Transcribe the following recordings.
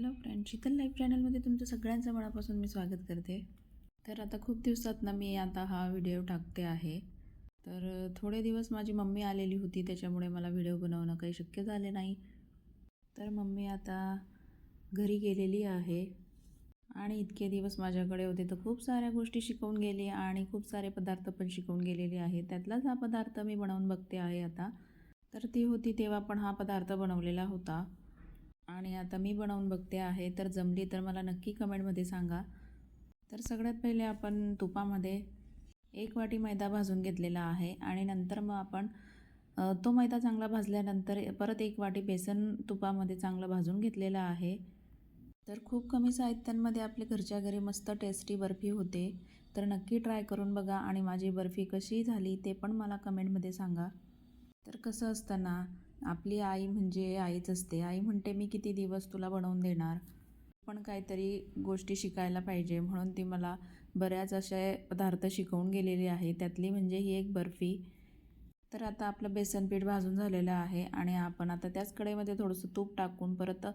Hello friend Sheetal life चॅनलमध्ये तुमचं सगळ्यांचं मनापासून मी स्वागत करते. तर आता खूप दिवसात ना मी आता हा व्हिडिओ टाकते आहे. तर थोडे दिवस माझी मम्मी आलेली होती त्याच्यामुळे मला व्हिडिओ बनवणं काही शक्य झाले नाही. तर मम्मी आता घरी गेलेली आहे. आणि इतके दिवस माझ्याकडे होते तर खूप साऱ्या गोष्टी शिकवून गेली आणि खूप सारे पदार्थ पण शिकवून गेलेले आहे त्यातलाच हा पदार्थ मी बनवून बघते आहे आता. तर ती होती तेव्हा पण हा पदार्थ बनवलेला होता. आणि आता मी बनवून बघते आहे तर जमली तर मला नक्की कमेंटमध्ये सांगा. तर सगळ्यात पहिले आपण तुपामध्ये एक वाटी मैदा भाजून घेतलेला आहे आणि नंतर मग आपण तो मैदा चांगला भाजल्यानंतर परत एक वाटी बेसन तुपामध्ये चांगलं भाजून घेतलेलं आहे. तर खूप कमी साहित्यांमध्ये आपले घरच्या घरी मस्त टेस्टी बर्फी होते. तर नक्की ट्राय करून बघा आणि माझी बर्फी कशी झाली ते पण मला कमेंटमध्ये सांगा. तर कसं असताना आपली आई म्हणजे आईच असते. आई म्हणते मी किती दिवस तुला बनवून देणार? पण काहीतरी गोष्टी शिकायला पाहिजे. म्हणून ती मला बऱ्याच असे पदार्थ शिकवून गेलेली आहे. त्यातली म्हणजे ही एक बर्फी. तर आता आपलं बेसन पीठ भाजून झालेलं आहे आणि आपण आता त्याच कढईमध्ये थोडंसं तूप टाकून परत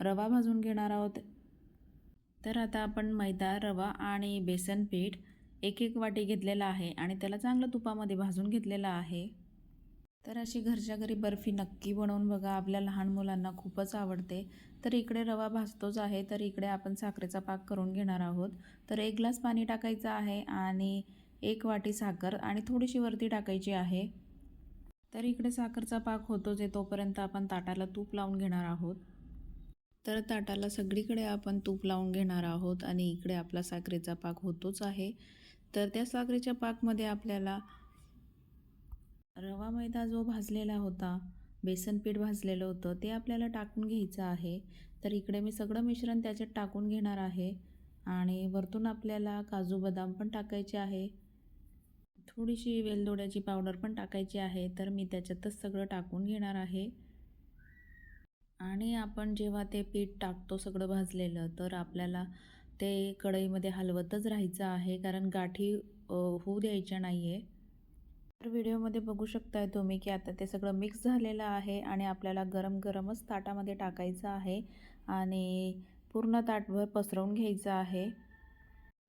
रवा भाजून घेणार आहोत. तर आता आपण मैदा रवा आणि बेसन पीठ एक एक वाटी घेतलेला आहे आणि त्याला चांगलं तुपामध्ये भाजून घेतलेलं आहे. तर अशी घरच्या घरी बर्फी नक्की बनवून बघा. आपल्या लहान मुलांना खूपच आवडते. तर इकडे रवा भाजतोच आहे. तर इकडे आपण साखरेचा पाक करून घेणार आहोत. तर एक ग्लास पाणी टाकायचं आहे आणि एक वाटी साखर आणि थोडीशी वरती टाकायची आहे. तर इकडे साखरचा पाक होतोच जे तोपर्यंत आपण ताटाला तूप लावून घेणार आहोत. तर ताटाला सगळीकडे आपण तूप लावून घेणार आहोत आणि इकडे आपला साखरेचा पाक होतोच आहे. तर त्या साखरेच्या पाकमध्ये आपल्याला रवा मैदा जो भाजलेला होता बेसन पीठ भाजलेलं होतं ते आपल्याला टाकून घ्यायचं आहे. तर इकडे मी सगळं मिश्रण त्याच्यात टाकून घेणार आहे आणि वरतून आपल्याला काजू बदाम पण टाकायचे आहे. थोडीशी वेलदोड्याची पावडर पण टाकायची आहे तर मी त्याच्यातच सगळं टाकून घेणार आहे. आणि आपण जेव्हा ते पीठ टाकतो सगळं भाजलेलं तर आपल्याला ते कढईमध्ये हलवतच राहायचं आहे कारण गाठी होऊ द्यायच्या नाही आहे व्हिडिओमध्ये बघू शकताय तुम्ही की आता ते सगळं मिक्स झालेलं आहे आणि आपल्याला गरम गरमच ताटामध्ये टाकायचं आहे आणि पूर्ण ताटभर पसरवून घ्यायचं आहे.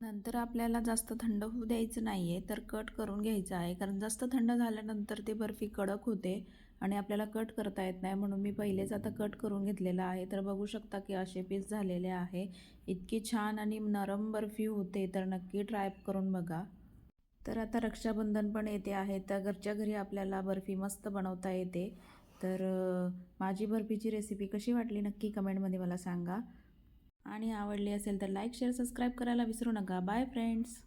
नंतर आपल्याला जास्त थंड होऊ द्यायचं नाही आहे तर कट करून घ्यायचं आहे. कारण जास्त थंड झाल्यानंतर ते बर्फी कडक होते आणि आपल्याला कट करता येत नाही. म्हणून मी पहिलेच आता कट करून घेतलेलं आहे. तर बघू शकता की असे पीस झालेले आहे. इतकी छान आणि नरम बर्फी होते तर नक्की ट्राय करून बघा. तर आता रक्षाबंधन पण येते आहे. तर घरच्या घरी आपल्याला बर्फी मस्त बनवता येते. तर माझी बर्फीची रेसिपी कशी वाटली नक्की कमेंटमध्ये मला सांगा. आणि आवडली असेल तर लाईक शेअर सबस्क्राईब करायला विसरू नका. Bye friends